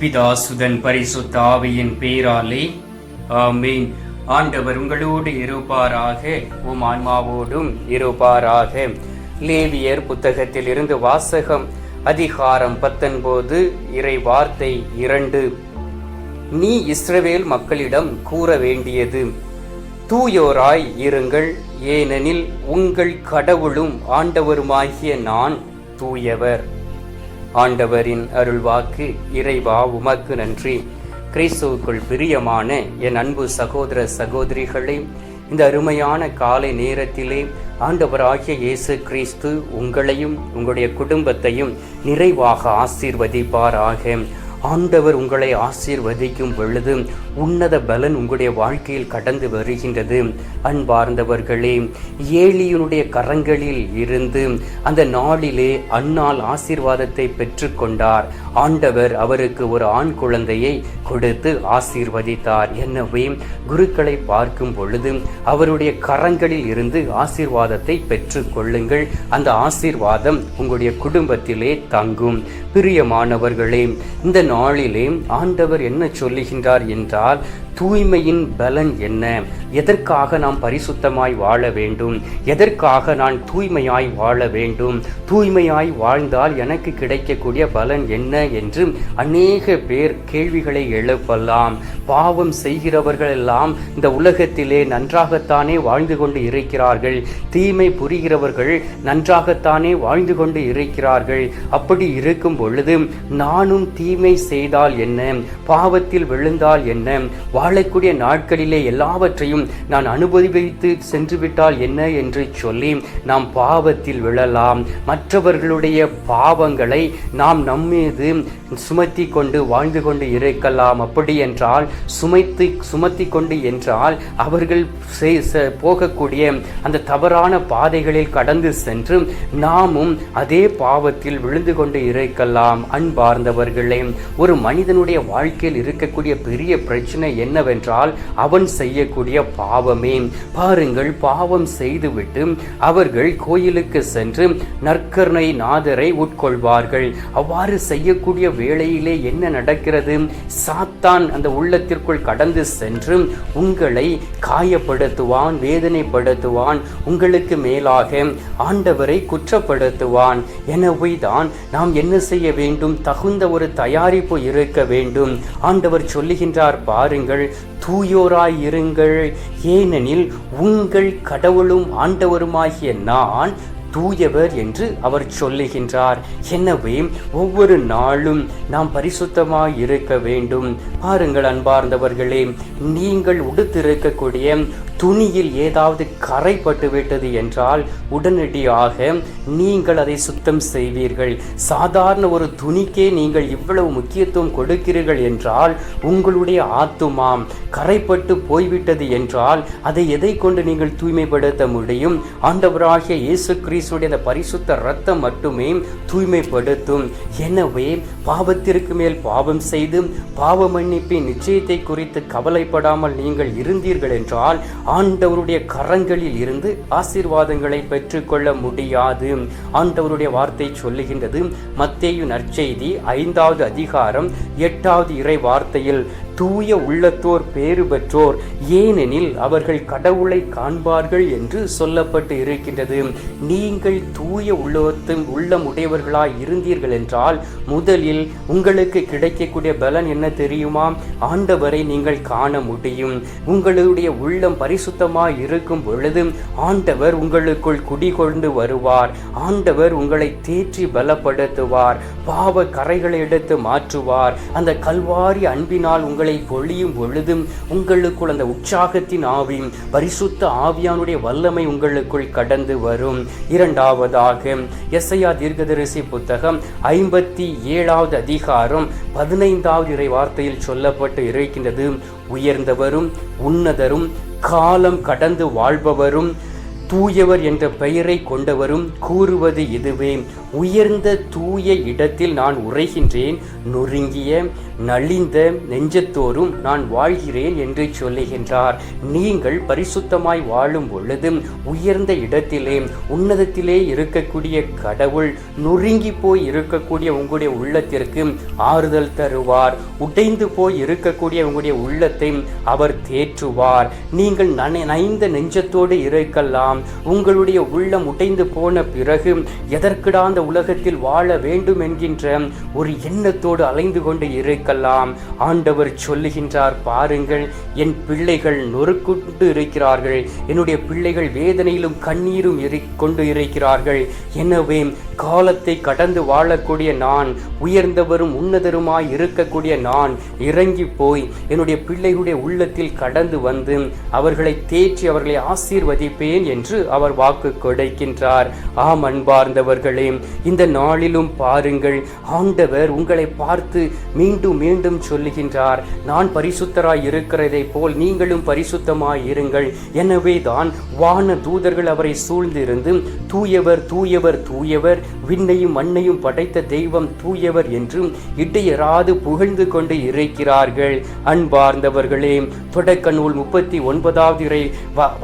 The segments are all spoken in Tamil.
பிதாசுதன் பரிசுத்த ஆவியின் பேராலே. ஆமீன். ஆண்டவர் உங்களோடு இருப்பாராக உம் ஆன்மாவோடும் இருப்பாராக. லேவியர் புத்தகத்தில் இருந்து வாசகம் அதிகாரம் பத்தொன்பது இறை வார்த்தை இரண்டு. நீ இஸ்ரவேல் மக்களிடம் கூற வேண்டியது தூயோராய் இருங்கள் ஏனெனில் உங்கள் கடவுளும் ஆண்டவருமாகிய நான் தூயவர். ஆண்டவரின் அருள்வாக்கு இறைவா உமக்கு நன்றி. கிறிஸ்துவுக்குள் பிரியமான என் அன்பு சகோதர சகோதரிகளே இந்த அருமையான காலை நேரத்திலே ஆண்டவராகிய இயேசு கிறிஸ்து உங்களையும் உங்களுடைய குடும்பத்தையும் நிறைவாக ஆசீர்வதிப்பாராக. ஆண்டவர் உங்களை ஆசீர்வதிக்கும் பொழுது உன்னத பலன் உங்களுடைய வாழ்க்கையில் கடந்து வருகின்றது. அன்பார்ந்தவர்களே ஏழியனுடைய கரங்களில் இருந்து அந்த நாளிலே அன்னால் ஆசீர்வாதத்தை பெற்றுக்கொண்டார். ஆண்டவர் அவருக்கு ஒரு ஆண் குழந்தையை கொடுத்து ஆசீர்வதித்தார். எனவே குருக்களை பார்க்கும் பொழுது அவருடைய கரங்களில் இருந்து ஆசீர்வாதத்தை பெற்றுக்கொள்ளுங்கள். அந்த ஆசீர்வாதம் உங்களுடைய குடும்பத்திலே தங்கும். பிரியமானவர்களே இந்த நாளிலே ஆண்டவர் என்ன சொல்லுகின்றார் என்றால் என்றால் தூய்மையின் பலன் என்ன? எதற்காக நாம் பரிசுத்தமாய் வாழ வேண்டும்? எதற்காக நான் தூய்மையாய் வாழ வேண்டும்? தூய்மையாய் வாழ்ந்தால் எனக்கு கிடைக்கக்கூடிய பலன் என்ன என்று அநேக பேர் கேள்விகளை எழுப்பலாம். பாவம் செய்கிறவர்கள் எல்லாம் இந்த உலகத்திலே நன்றாகத்தானே வாழ்ந்து கொண்டு இருக்கிறார்கள். தீமை புரிகிறவர்கள் நன்றாகத்தானே வாழ்ந்து கொண்டு இருக்கிறார்கள். அப்படி இருக்கும் பொழுது நானும் தீமை செய்தால் என்ன? பாவத்தில் விழுந்தால் என்ன? வாழக்கூடிய நாட்களிலே எல்லாவற்றையும் நான் அனுபவித்து சென்று விட்டால் என்ன என்று சொல்லி நாம் பாவத்தில் விழலாம். மற்றவர்களுடைய பாவங்களை நாம் நம்மீது சுமத்தி கொண்டு வாழ்ந்து கொண்டு இருக்கலாம். அப்படி என்றால் சுமைத்து சுமத்தி கொண்டு என்றால் அவர்கள் போகக்கூடிய அந்த தவறான பாதைகளில் கடந்து சென்று நாமும் அதே பாவத்தில் விழுந்து கொண்டு இருக்கலாம். அன்பார்ந்தவர்களே ஒரு மனிதனுடைய வாழ்க்கையில் இருக்கக்கூடிய பெரிய பிரச்சனை என்னவென்றால் அவன் செய்யக்கூடிய பாவமே. பாருங்கள் பாவம் செய்துவிட்டு அவர்கள் கோயிலுக்கு சென்று நற்கருணை நாதரை உட்கொள்வார்கள். அவ்வாறு செய்யக்கூடிய வேளையிலே என்ன நடக்கிறது? சாத்தான் அந்த உள்ளத்திற்குள் கடந்து சென்று உங்களை காயப்படுத்துவான் வேதனைப்படுத்துவான் உங்களுக்கு மேலாக ஆண்டவரை குற்றப்படுத்துவான். எனவே தான் நாம் என்ன செய்ய வேண்டும்? தகுந்த ஒரு தயாரிப்பு இருக்க வேண்டும். ஆண்டவர் சொல்லுகின்றார் பாருங்கள் தூயோராய் இருங்கள். ஏனெனில் உங்கள் கடவுளும் ஆண்டவருமாகிய நான் தூயவர் என்று அவர் சொல்லுகின்றார். எனவே ஒவ்வொரு நாளும் நாம் பரிசுத்தமாக இருக்க வேண்டும். பாருங்கள் அன்பார்ந்தவர்களே நீங்கள் உடுத்திருக்கக்கூடிய துணியில் ஏதாவது கரைப்பட்டு விட்டது என்றால் உடனடியாக நீங்கள் அதை சுத்தம் செய்வீர்கள். சாதாரண ஒரு துணிக்கே நீங்கள் இவ்வளவு முக்கியத்துவம் கொடுக்கிறீர்கள் என்றால் உங்களுடைய ஆத்துமாம் கரைப்பட்டு போய்விட்டது என்றால் அதை எதை கொண்டு நீங்கள் தூய்மைப்படுத்த முடியும்? ஆண்டவராகிய இயேசு கிறிஸ்துடைய அந்த பரிசுத்த ரத்தம் மட்டுமே தூய்மைப்படுத்தும். எனவே பாவத்திற்கு மேல் பாவம் செய்து பாவ மன்னிப்பின் நிச்சயத்தை குறித்து கவலைப்படாமல் நீங்கள் இருந்தீர்கள் என்றால் ஆண்டவருடைய கரங்களில் இருந்து ஆசீர்வாதங்களை பெற்றுக்கொள்ள முடியாது. ஆண்டவருடைய வார்த்தை சொல்லுகின்றது மத்தேயு நற்செய்தி ஐந்தாவது அதிகாரம் எட்டாவது இறை வார்த்தையில் தூய உள்ளத்தோர் பேறு பெற்றோர். ஏனெனில் அவர்கள் கடவுளை காண்பார்கள் என்று சொல்லப்பட்டு இருக்கின்றது. நீங்கள் தூய உள்ளத்தும் உள்ளம் உடையவர்களாய் இருந்தீர்கள் என்றால் முதலில் உங்களுக்கு கிடைக்கக்கூடிய பலன் என்ன தெரியுமா? ஆண்டவரை நீங்கள் காண முடியும். உங்களுடைய உள்ளம் பரிசுத்தமாய் இருக்கும் பொழுது ஆண்டவர் உங்களுக்குள் குடிகொண்டு வருவார். ஆண்டவர் உங்களை தேற்றி பலப்படுத்துவார். பாவ கரைகளை எடுத்து மாற்றுவார். அந்த கல்வாரி அன்பினால் உங்களை உங்களை பொழியும் பொழுதும் உங்களுக்குள் அந்த உற்சாகத்தின் ஆவி பரிசுத்த ஆவியானுடைய வல்லமை உங்களுக்குள் கடந்து வரும். இரண்டாவதாக எஸ்ஐயா தீர்க்கதரிசி புத்தகம் ஐம்பத்தி ஏழாவது அதிகாரம் பதினைந்தாவது இறை வார்த்தையில் சொல்லப்பட்டு இருக்கின்றது உயர்ந்தவரும் உன்னதரும் காலம் கடந்து வாழ்பவரும் தூயவர் என்ற பெயரை கொண்டவரும் கூறுவது இதுவே. உயர்ந்த தூய இடத்தில் நான் உரைகின்றேன் நொறுங்கிய நலிந்த நெஞ்சத்தோறும் நான் வாழ்கிறேன் என்று சொல்லுகின்றார். நீங்கள் பரிசுத்தமாய் வாழும் பொழுதும் உயர்ந்த இடத்திலே உன்னதத்திலே இருக்கக்கூடிய கடவுள் நொறுங்கி போய் இருக்கக்கூடிய உங்களுடைய உள்ளத்திற்கு ஆறுதல் தருவார். உடைந்து போய் இருக்கக்கூடிய உங்களுடைய உள்ளத்தை அவர் தேற்றுவார். நீங்கள் நனை நெஞ்சத்தோடு இருக்கலாம். உங்களுடைய உள்ளம் உடைந்து போன பிறகு எதற்குடா இந்த உலகத்தில் வாழ வேண்டும் என்கின்ற ஒரு எண்ணத்தோடு அலைந்து கொண்டு இருக்கலாம். ஆண்டவர் சொல்லுகின்றார் பாருங்கள் என் பிள்ளைகள் நொறுக்குண்டு இருக்கிறார்கள். என்னுடைய பிள்ளைகள் வேதனையிலும் கண்ணீரும் இரு கொண்டு இருக்கிறார்கள். எனவே காலத்தை கடந்து வாழக்கூடிய நான் உயர்ந்தவரும் உன்னதருமாய் இருக்கக்கூடிய நான் இறங்கி போய் என்னுடைய பிள்ளைகளுடைய உள்ளத்தில் கடந்து வந்து அவர்களை தேற்றி அவர்களை ஆசீர்வதிப்பேன் என்று அவர் வாக்கு கொடுக்கின்றார். ஆம் அன்பார்ந்தவர்களே இந்த நாளிலும் பாருங்கள் ஆண்டவர் உங்களை பார்த்து மீண்டும் மீண்டும் சொல்லுகின்றார் நான் பரிசுத்தராய் இருக்கிறதை போல் நீங்களும் பரிசுத்தமாய் இருங்கள். எனவே தான் வான தூதர்கள் அவரை சூழ்ந்திருந்து தூயவர் தூயவர் தூயவர் விண்ணையும் மண்ணையும் படைத்த தெய்வம் தூயவர் என்றும் இடையராது புகழ்ந்து கொண்டு இருக்கிறார்கள். அன்பார்ந்தவர்களே தொடக்க நூல் முப்பத்தி ஒன்பதாவது இறை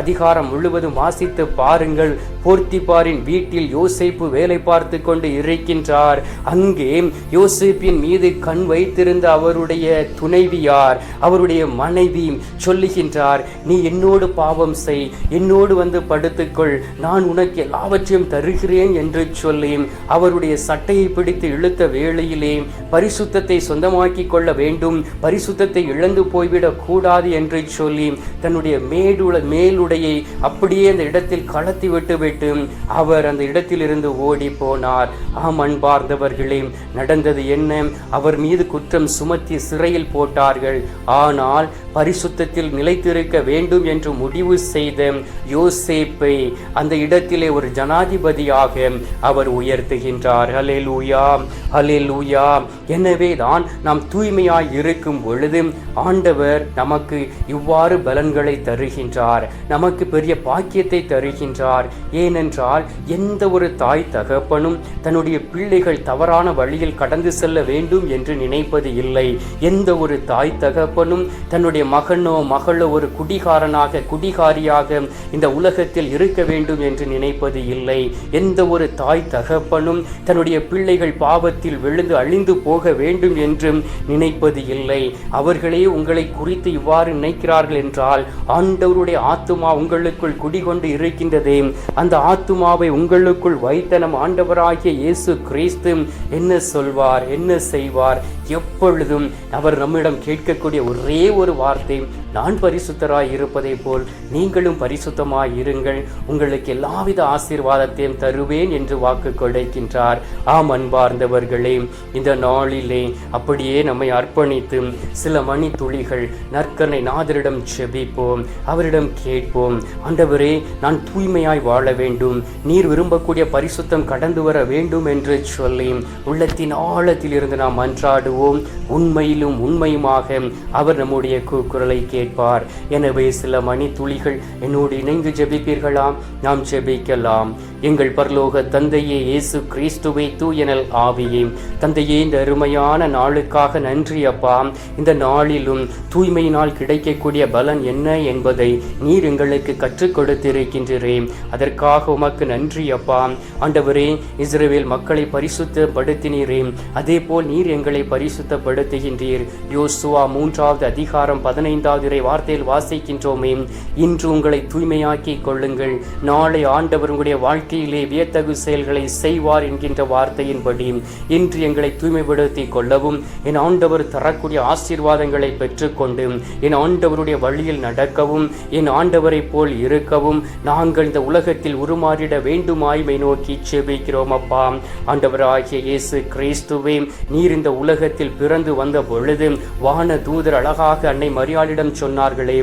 அதிகாரம் முழுவதும் வாசித்து பாருங்கள். போர்த்திபாரின் வீட்டில் யோசைப்பு வேலை பார்த்து கொண்டு இருக்கின்றார். அங்கே யோசிப்பின் மீது கண் வைத்திருந்த அவருடைய துணைவியார் அவருடைய மனைவி சொல்லுகின்றார் நீ என்னோடு பாவம் செய் என்னோடு வந்து படுத்துக்கொள் நான் உனக்கு எல்லாவற்றையும் தருகிறேன் என்று சொல்லி அவருடைய சட்டையை பிடித்து இழுத்த வேளையிலே பரிசுத்தத்தை சொந்தமாக்கி கொள்ள வேண்டும் பரிசுத்தத்தை இழந்து போய்விடக் கூடாது என்று சொல்லி தன்னுடைய மேடுல மேலுடையை அப்படியே அந்த இடத்தில் கலத்தி விட்டு விட்டு அவர் அந்த இடத்திலிருந்து ஓடி போனார் ஆம் அன்பார்ந்தவர்களே நடந்தது என்ன? அவர் மீது குற்றம் சுமத்தி சிறையில் போட்டார்கள். ஆனால் பரிசுத்தத்தில் நிலைத்திருக்க வேண்டும் என்று முடிவு செய்த யோசேப்பை அந்த இடத்திலே ஒரு ஜனாதிபதியாக அவர் உயர்த்துகின்றார். ஹalleluya ஹalleluya. எனவே தான் நாம் தூய்மையாய் இருக்கும் பொழுது ஆண்டவர் நமக்கு இவ்வாறு பலன்களை தருகின்றார். நமக்கு பெரிய பாக்கியத்தை தருகின்றார். ஏனென்றால் எந்த ஒரு தாய் தகப்பனும் தன்னுடைய பிள்ளைகள் தவறான வழியில் கடந்து செல்ல வேண்டும் என்று நினைப்பது இல்லை. எந்த ஒரு தாய் தகப்பனும் தன்னுடைய மகனோ மகளோ ஒரு குடிகாரனாக குடிகாரியாக இந்த உலகத்தில் இருக்க வேண்டும் என்று நினைப்பது இல்லை. எந்த ஒரு தாய் தகப்பனும் தன்னுடைய பிள்ளைகள் பாவத்தில் விழுந்து அழிந்து போக வேண்டும் என்றும் நினைப்பது இல்லை. அவர்களே உங்களை குறித்து இவ்வாறு நினைக்கிறார்கள் என்றால் ஆண்டவருடைய ஆத்துமா உங்களுக்குள் குடிகொண்டு இருக்கின்றதே. அந்த ஆத்துமாவை உங்களுக்குள் வைத்த நம் ஆண்டவராகிய இயேசு கிறிஸ்து என்ன சொல்வார் என்ன செய்வார்? எப்பொழுதும் அவர் நம்மிடம் கேட்கக்கூடிய ஒரே ஒரு வார்த்தை நான் பரிசுத்தராய் இருப்பதை போல் நீங்களும் பரிசுத்தமாய் இருங்கள். உங்களுக்கு எல்லாவித ஆசீர்வாதத்தையும் தருவேன் என்று வாக்கு கொடுக்கின்றார். ஆம் அன்பார்ந்தவர்களே இந்த நாளிலே அப்படியே நம்மை அர்ப்பணித்து சில மணி துளிகள் நற்கனை நாதரிடம் செபிப்போம். அவரிடம் கேட்போம் ஆண்டவரே நான் தூய்மையாய் வாழ வேண்டும். நீர் விரும்பக்கூடிய பரிசுத்தம் கடந்து வர வேண்டும் என்று சொல்லி உள்ளத்தின் ஆழத்தில் இருந்து நாம் மன்றாடுவோம் உண்மையிலும் உண்மையுமாக அவர் நம்முடைய குரலை கேட்பார். எனவே சில மணி துளிகள் என்னோடு இணைந்து ஜெபிப்பீர்களாம் நாம் ஜெபிக்கலாம். எங்கள் பரலோக தந்தையே இயேசு கிறிஸ்துவை தூயனல் ஆவியே. தந்தையே இந்த அருமையான நாளுக்காக நன்றி அப்பா. இந்த நாளிலும் தூய்மையினால் கிடைக்கக்கூடிய பலன் என்ன என்பதை நீர் எங்களுக்கு கற்றுக் கொடுத்திருக்கின்றீரே. அதற்காக உமக்கு நன்றி அப்பா. ஆண்டவரே இஸ்ரேல் மக்களை பரிசுத்தப்படுத்தினீரே. அதே போல் நீர் எங்களை பரிசுத்தப்படுத்துகின்றீர். யோசுவா மூன்றாவது அதிகாரம் பதினைந்தாவது இறை வார்த்தையில் வாசிக்கின்றோமே. இன்று உங்களை தூய்மையாக்கி கொள்ளுங்கள். நாளை ஆண்டவர் உங்களுடைய வாழ்க்கையிலே வியத்தகு செயல்களை செய்வார் என்கின்ற வார்த்தையின்படி இன்று எங்களை தூய்மைப்படுத்தி கொள்ளவும் என் ஆண்டவர் தரக்கூடிய ஆசீர்வாதங்களை பெற்றுக்கொண்டு என் ஆண்டவருடைய வழியில் நடக்கவும் என் ஆண்டவரைப் போல் இருக்கவும் நாங்கள் இந்த உலகத்தில் உருமாறிட வேண்டுமாய்மை நோக்கி செபிக்கிறோம் அப்பா. ஆண்டவராகிய இயேசு கிறிஸ்துவே நீர் இந்த உலகத்தில் பிறந்து வந்த பொழுது வான தூதர் அழகாக அன்னை மரியாளிடம் சொன்னார்களே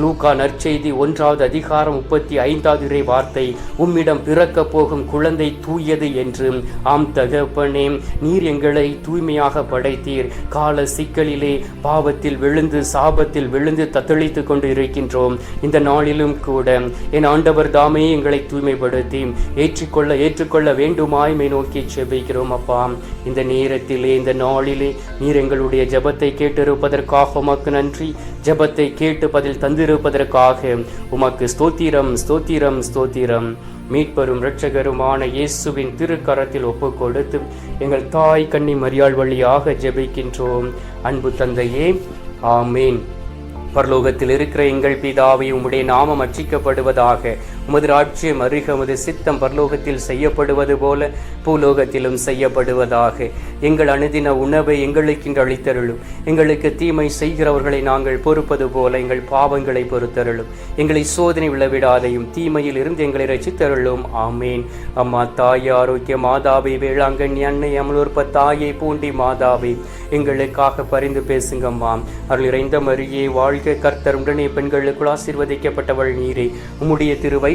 லூகா நற்செய்தி ஒன்றாவது அதிகாரம் முப்பத்தி ஐந்தாவது இறை வார்த்தை. உம்மிடம் பிறக்க போகும் குழந்தை தூயது என்று. ஆம் தகப்பனே நீர் எங்களை தூய்மையாக படைத்தீர். கால சிக்கலிலே பாவத்தில் விழுந்து சாபத்தில் விழுந்து தத்தளித்து கொண்டு இருக்கின்றோம் இந்த நாளிலும் கூட என் ஆண்டவர் தாமே எங்களை தூய்மைப்படுத்தி ஏற்றுக்கொள்ள ஏற்றுக்கொள்ள வேண்டுமாய்மை நோக்கி செபிக்கிறோம் அப்பா. இந்த நேரத்திலே இந்த நாளிலே நீர் எங்களுடைய ஜெபத்தை கேட்டிருப்பதற்காக உமக்கு நன்றி. ஜெபத்தை கேட்டு பதில் தந்து கொண்டிருப்பதற்காக உமக்கு ஸ்தோத்திரம் ஸ்தோத்திரம் ஸ்தோத்திரம். மீட்பெரும் இரட்சகருமான இயேசுவின் திருக்கரத்தில் ஒப்பு கொடுத்து எங்கள் தாய் கண்ணி மரியாள் வழியாக ஜெபிக்கின்றோம். அன்பு தந்தையே ஆமீன். பரலோகத்தில் இருக்கிற எங்கள் பிதாவை உம்முடைய நாமம் அச்சிக்கப்படுவதாக உமது ராட்சியம் அருக உமது சித்தம் பரலோகத்தில் செய்யப்படுவது போல பூலோகத்திலும் செய்யப்படுவதாக எங்கள் அணுதின உணவை எங்களுக்கு இன்று அளித்தருளும். எங்களுக்கு தீமை செய்கிறவர்களை நாங்கள் பொறுப்பது போல எங்கள் பாவங்களை பொறுத்தருளும். எங்களை சோதனை விழவிடாதையும் தீமையில் இருந்து எங்களை ரசித்தருளும் ஆமேன். அம்மா தாய் ஆரோக்கிய மாதாவை வேளாங்கண்ணி அன்னை அமலோற்ப தாயை பூண்டி மாதாவை எங்களுக்காக பரிந்து பேசுங்கம்மா. அருள் இறைந்த மரியே வாழ்க கர்த்தர் உடனே பெண்களுக்குள் ஆசீர்வதிக்கப்பட்டவள் நீரே. உம்முடைய திருவை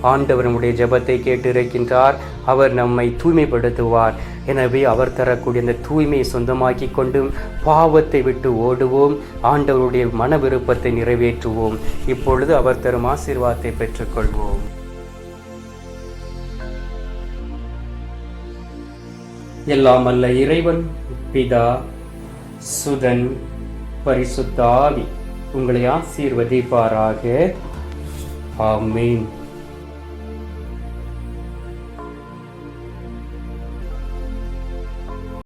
ஆண்டவர் நம்முடைய ஜெபத்தை கேட்டிருக்கின்றார். அவர் நம்மை தூய்மைப்படுத்துவார். எனவே அவர் தரக்கூடிய அந்த தூய்மையை சொந்தமாக்கி கொண்டும் பாவத்தை விட்டு ஓடுவோம். ஆண்டவருடைய மன விருப்பத்தை நிறைவேற்றுவோம். இப்பொழுது அவர் தரும் ஆசீர்வாதத்தை பெற்றுக்கொள்வோம். எல்லாம் அல்ல இறைவன் பிதா சுதன் பரிசுத்தாவி. உங்களை ஆசீர்வதிப்பாராக. ஆமீன்.